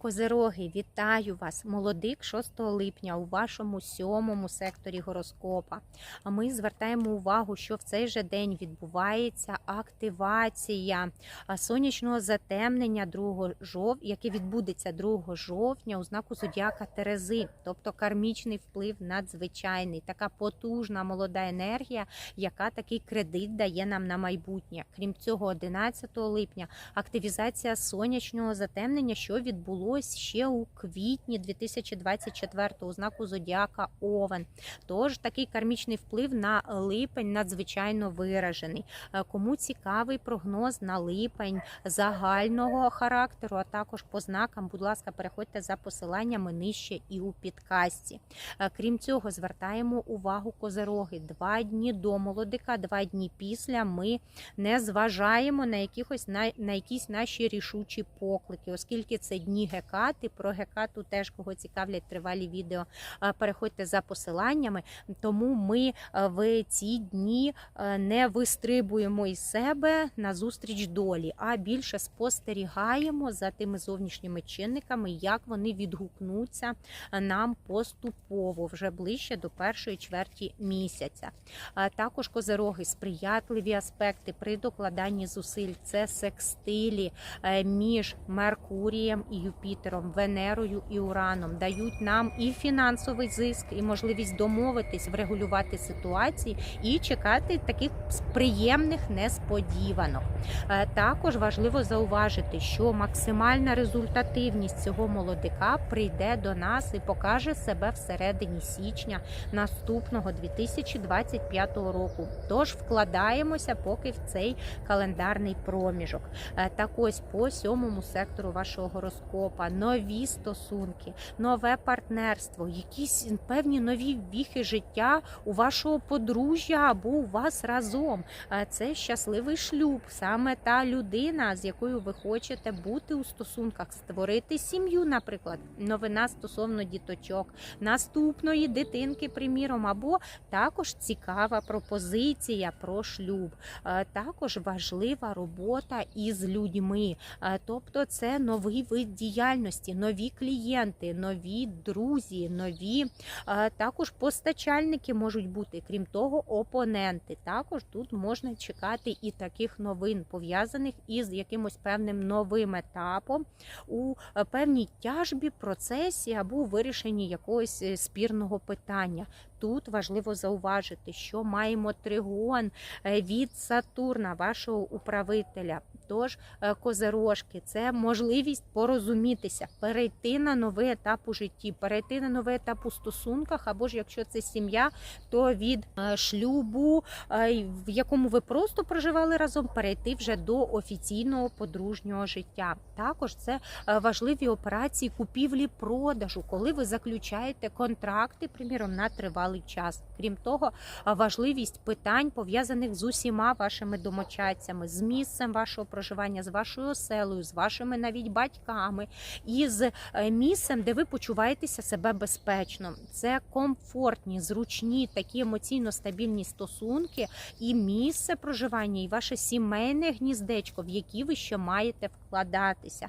Козероги, вітаю вас! Молодик 6 липня у вашому сьомому секторі гороскопа. А ми звертаємо увагу, що в цей же день відбувається активація сонячного затемнення 2 жов... яке відбудеться 2 жовтня у знаку зодіака Терези, тобто кармічний вплив надзвичайний, така потужна молода енергія, яка такий кредит дає нам на майбутнє. Крім цього, 11 липня активізація сонячного затемнення, що відбулось ще у квітні 2024 у знаку зодіака Овен. Тож такий кармічний вплив на липень надзвичайно виражений. Е, Кому цікавий прогноз на липень загального характеру, а також по знакам, будь ласка, переходьте за посиланнями нижче і у підкасті. Е, Крім цього, звертаємо увагу козероги. Два дні до молодика, два дні після ми не зважаємо на якихось на, на якісь наші рішучі поклики, оскільки це дні гекати. Про гекату теж кого цікавлять тривалі відео. е, Переходьте за посиланнями. Тому ми е, в ці дні е, не вистрибуємо із себе на зустріч долі, а більше спостерігаємо за тими зовнішніми чинниками, як вони відгукнуться нам поступово вже ближче до першої чверті місяця. Також козероги сприятливі аспекти при докладанні зусиль це секстилі між Меркурієм і Юпітером, Венерою і Ураном дають нам і фінансовий зиск, і можливість домовитись, врегулювати ситуації і чекати таких приємних несподіванок. Е, Також важливо зауважити, що максимальна результативність цього молодика прийде до нас і покаже себе всередині січня наступного 2025 року. Тож вкладаємося поки в цей календарний проміжок. Е, Так ось по сьомому сектору вашого гороскопа нові стосунки, нове партнерство, якісь певні нові віхи життя у вашого подружжя або у вас разом. Е, Це щасливий шлюб, саме та людина, з якою ви хочете бути у стосунках, створити сім'ю, наприклад, новина стосовно діточок, наступної дитинки, приміром, або також цікава пропозиція про шлюб. Е, Також важлива робота із людьми, Е, тобто це новий вид діяльності, нові клієнти, нові друзі, нові е, також постачальники можуть бути. Крім того, опоненти. Також тут можна чекати і таких новин, пов'язаних із якимось певним новим етапом у е, певній тяжбі, процесі або у вирішенні якогось е, спірного питання. Тут важливо зауважити, що маємо тригон від Сатурна, вашого управителя. Тож е, козерожки це можливість порозумітися, перейти на новий етап у житті, перейти на новий етап у стосунках, або ж якщо це сім'я, то від е, шлюбу, е, в якому ви просто проживали разом, перейти вже до офіційного подружнього життя. Також це важливі операції купівлі-продажу, коли ви заключаєте контракти, приміром, на тривалий час. Крім того, важливість питань пов'язаних з усіма вашими домочадцями, з місцем вашого проживання, з вашою оселею, з вашими навіть батьками, і з е, місцем, де ви почуваєтеся себе безпечно. Це комфортні, зручні, такі емоційно стабільні стосунки, і місце проживання, і ваше сімейне гніздечко, в які ви ще маєте вкладатися.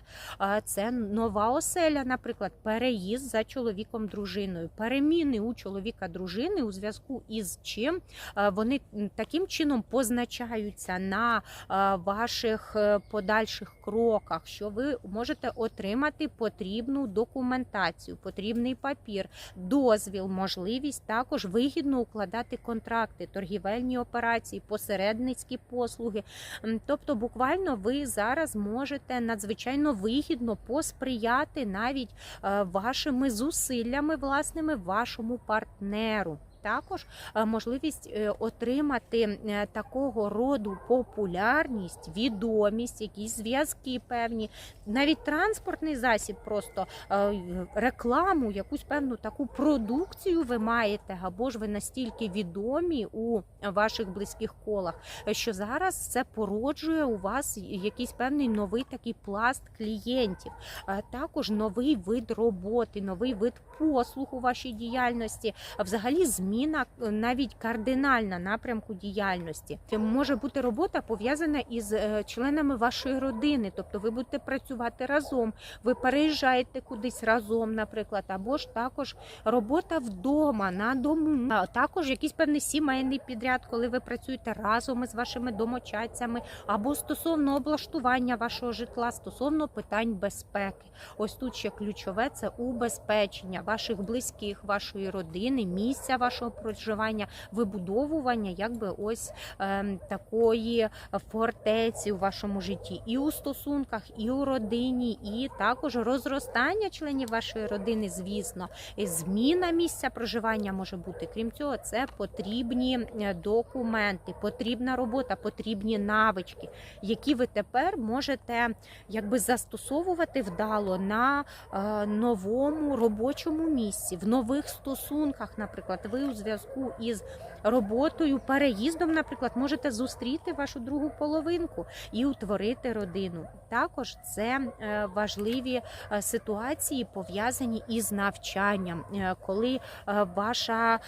Це нова оселя, наприклад, переїзд за чоловіком дружиною, переміни у чоловіка дружини у зв'язку із чим е, вони таким чином позначаються на е, ваших подальших кроках, що ви можете отримати потрібну документацію, потрібний папір, дозвіл, можливість також вигідно укладати контракти, торгівельні операції, посередницькі послуги. Тобто, буквально ви зараз можете надзвичайно вигідно посприяти навіть е, вашими зусиллями власними вашому партнеру. Також е, можливість е, отримати е, такого роду популярність, відомість, якісь зв'язки певні, навіть транспортний засіб, просто рекламу, якусь певну таку продукцію ви маєте, або ж ви настільки відомі у ваших близьких колах, що зараз це породжує у вас якийсь певний новий такий пласт клієнтів, також новий вид роботи, новий вид послуг у вашій діяльності, взагалі зміни зміна е, навіть кардинальна напрямку діяльності. Може бути робота пов'язана із е, членами вашої родини, тобто ви будете працювати разом, ви переїжджаєте кудись разом, наприклад, або ж також робота вдома на дому, а також якийсь певний сімейний підряд, коли ви працюєте разом із вашими домочадцями, або стосовно облаштування вашого житла, стосовно питань безпеки. Ось тут ще ключове це убезпечення ваших близьких, вашої родини, місця вашого проживання, вибудовування, якби ось ем, такої фортеці у вашому житті, і у стосунках, і у родині, і також розростання членів вашої родини, звісно, зміна місця проживання може бути. Крім цього, це потрібні е, документи, потрібна робота, потрібні навички, які ви тепер можете якби застосовувати вдало на е, новому робочому місці, в нових стосунках. Наприклад, ви у зв'язку із роботою, переїздом, наприклад, можете зустріти вашу другу половинку і утворити родину. Також це е, важливі е, ситуації пов'язані із навчанням, е, коли ваша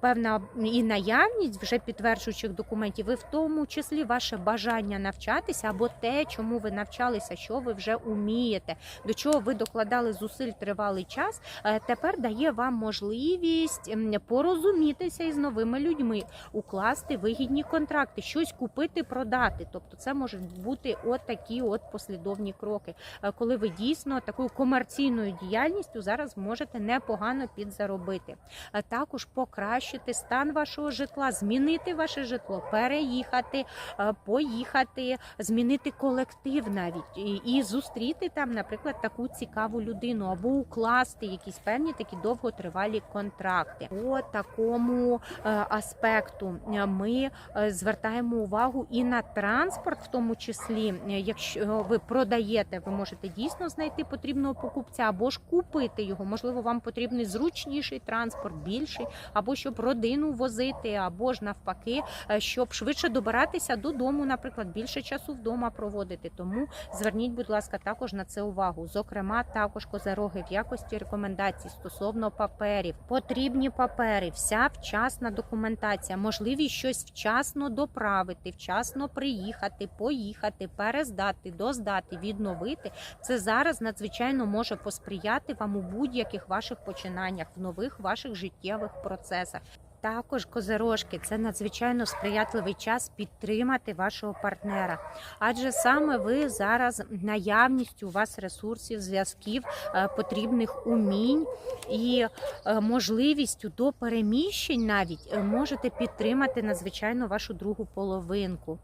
певна і наявність вже підтверджуючих документів, і в тому числі ваше бажання навчатися або те, чому ви навчалися, що ви вже умієте, до чого ви докладали зусиль тривалий час, тепер дає вам можливість м, порозумітися із новими людьми, укласти вигідні контракти, щось купити, продати. Тобто, це можуть бути от такі от послідовні кроки, е, коли ви дійсно такою комерційною діяльністю зараз можете непогано підзаробити. Е, Також покращити стан вашого житла, змінити ваше житло, переїхати, е, поїхати, змінити колектив навіть і, зустріти там, наприклад, таку цікаву людину або укласти якісь певні такі довготривалі контракти. По такому е, аспекту е, ми е, звертаємо увагу і на транспорт, в тому числі, якщо ви продаєте, ви можете дійсно знайти потрібного покупця або ж купити його. Можливо, вам потрібний зручніший транспорт, більший, або щоб родину возити, або ж навпаки, щоб швидше добиратися додому, наприклад, більше часу вдома проводити. Тому зверніть, будь ласка, також на це увагу. Зокрема, також козероги в якості рекомендацій стосовно паперів. Потрібні папери, вся вчасна документація, можливість щось вчасно доправити, вчасно приїхати, поїхати, перездати, доздати, відновити. Це зараз надзвичайно може посприяти вам у будь-яких ваших починаннях, в нових ваших життєвих процесах. Також козирожки. Це надзвичайно сприятливий час підтримати вашого партнера, адже саме ви зараз наявністю у вас ресурсів, зв'язків, е, потрібних умінь і е, можливістю до переміщень навіть е, можете підтримати надзвичайно вашу другу половинку,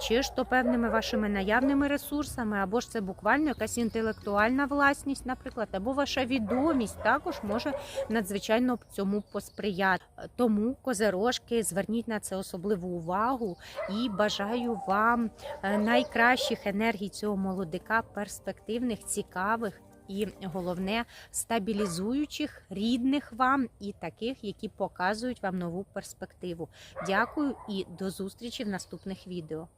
чи ж то певними вашими наявними ресурсами, або ж це буквально якась інтелектуальна власність, наприклад, або ваша відомість також може надзвичайно цьому посприяти. Тому козерожки, зверніть на це особливу увагу і бажаю вам е, найкращих енергій цього молодика, перспективних, цікавих. І головне стабілізуючих, рідних вам і таких, які показують вам нову перспективу. Дякую і до зустрічі в наступних відео.